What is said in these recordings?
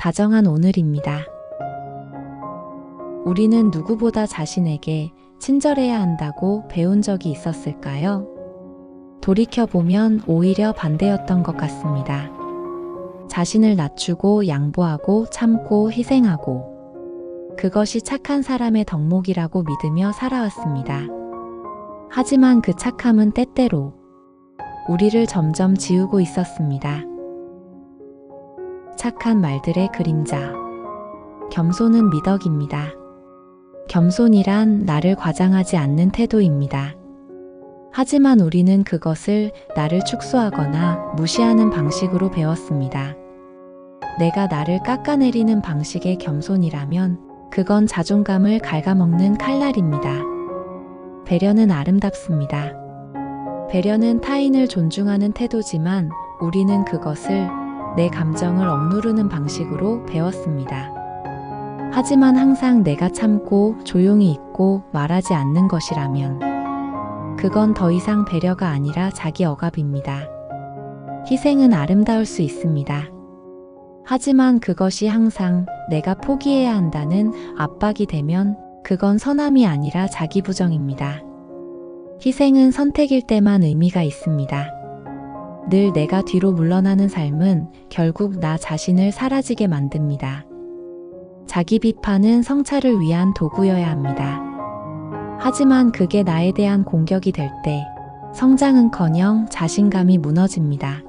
다정한 오늘입니다. 우리는 누구보다 자신에게 친절해야 한다고 배운 적이 있었을까요? 돌이켜보면 오히려 반대였던 것 같습니다. 자신을 낮추고 양보하고 참고 희생하고 그것이 착한 사람의 덕목이라고 믿으며 살아왔습니다. 하지만 그 착함은 때때로 우리를 점점 지우고 있었습니다. 착한 말들의 그림자. 겸손은 미덕입니다. 겸손이란 나를 과장하지 않는 태도입니다. 하지만 우리는 그것을 나를 축소하거나 무시하는 방식으로 배웠습니다. 내가 나를 깎아내리는 방식의 겸손이라면 그건 자존감을 갉아먹는 칼날입니다. 배려는 아름답습니다. 배려는 타인을 존중하는 태도지만 우리는 그것을 내 감정을 억누르는 방식으로 배웠습니다. 하지만 항상 내가 참고 조용히 있고 말하지 않는 것이라면 그건 더 이상 배려가 아니라 자기 억압입니다. 희생은 아름다울 수 있습니다. 하지만 그것이 항상 내가 포기해야 한다는 압박이 되면 그건 선함이 아니라 자기 부정입니다. 희생은 선택일 때만 의미가 있습니다. 늘 내가 뒤로 물러나는 삶은 결국 나 자신을 사라지게 만듭니다. 자기 비판은 성찰을 위한 도구여야 합니다. 하지만 그게 나에 대한 공격이 될 때 성장은 커녕 자신감이 무너집니다.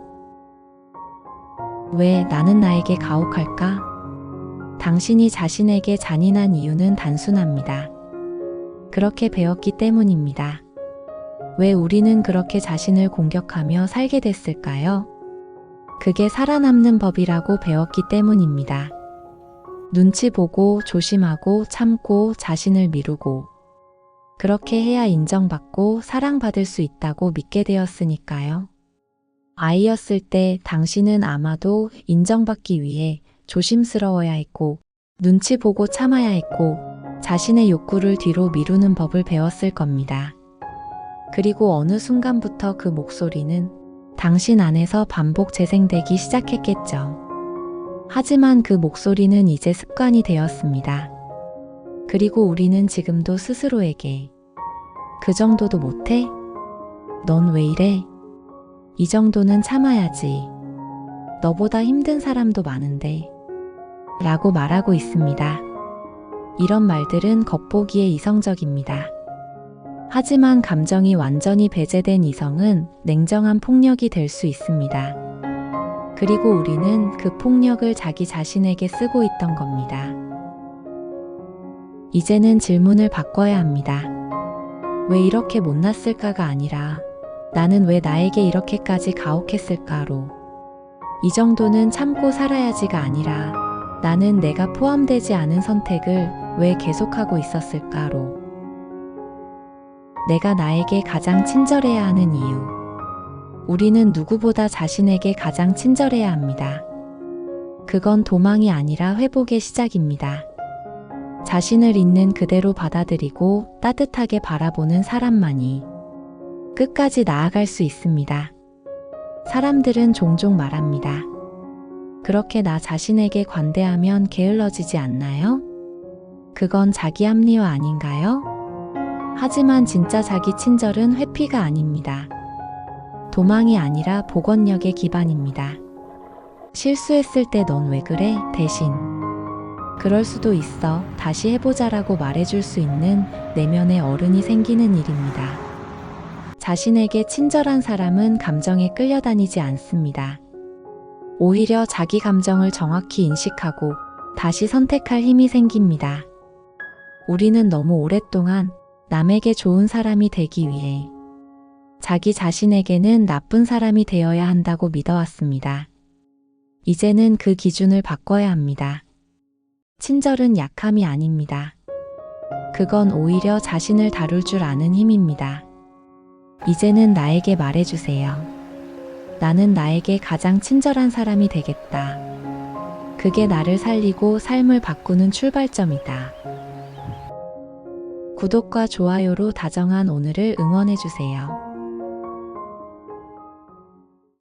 왜 나는 나에게 가혹할까? 당신이 자신에게 잔인한 이유는 단순합니다. 그렇게 배웠기 때문입니다. 왜 우리는 그렇게 자신을 공격하며 살게 됐을까요? 그게 살아남는 법이라고 배웠기 때문입니다. 눈치 보고 조심하고 참고 자신을 미루고 그렇게 해야 인정받고 사랑받을 수 있다고 믿게 되었으니까요. 아이였을 때 당신은 아마도 인정받기 위해 조심스러워야 했고 눈치 보고 참아야 했고 자신의 욕구를 뒤로 미루는 법을 배웠을 겁니다. 그리고 어느 순간부터 그 목소리는 당신 안에서 반복 재생되기 시작했겠죠. 하지만 그 목소리는 이제 습관이 되었습니다. 그리고 우리는 지금도 스스로에게 그 정도도 못해? 넌 왜 이래? 이 정도는 참아야지. 너보다 힘든 사람도 많은데. 라고 말하고 있습니다. 이런 말들은 겉보기에 이성적입니다. 하지만 감정이 완전히 배제된 이성은 냉정한 폭력이 될 수 있습니다. 그리고 우리는 그 폭력을 자기 자신에게 쓰고 있던 겁니다. 이제는 질문을 바꿔야 합니다. 왜 이렇게 못났을까가 아니라 나는 왜 나에게 이렇게까지 가혹했을까로 이 정도는 참고 살아야지가 아니라 나는 내가 포함되지 않은 선택을 왜 계속하고 있었을까로 내가 나에게 가장 친절해야 하는 이유. 우리는 누구보다 자신에게 가장 친절해야 합니다. 그건 도망이 아니라 회복의 시작입니다. 자신을 있는 그대로 받아들이고 따뜻하게 바라보는 사람만이 끝까지 나아갈 수 있습니다. 사람들은 종종 말합니다. 그렇게 나 자신에게 관대하면 게을러지지 않나요? 그건 자기 합리화 아닌가요? 하지만 진짜 자기 친절은 회피가 아닙니다. 도망이 아니라 복원력의 기반입니다. 실수했을 때 넌 왜 그래? 대신. 그럴 수도 있어. 다시 해보자라고 말해줄 수 있는 내면의 어른이 생기는 일입니다. 자신에게 친절한 사람은 감정에 끌려다니지 않습니다. 오히려 자기 감정을 정확히 인식하고 다시 선택할 힘이 생깁니다. 우리는 너무 오랫동안 남에게 좋은 사람이 되기 위해 자기 자신에게는 나쁜 사람이 되어야 한다고 믿어왔습니다. 이제는 그 기준을 바꿔야 합니다. 친절은 약함이 아닙니다. 그건 오히려 자신을 다룰 줄 아는 힘입니다. 이제는 나에게 말해주세요. 나는 나에게 가장 친절한 사람이 되겠다. 그게 나를 살리고 삶을 바꾸는 출발점이다. 구독과 좋아요로 다정한 오늘을 응원해주세요.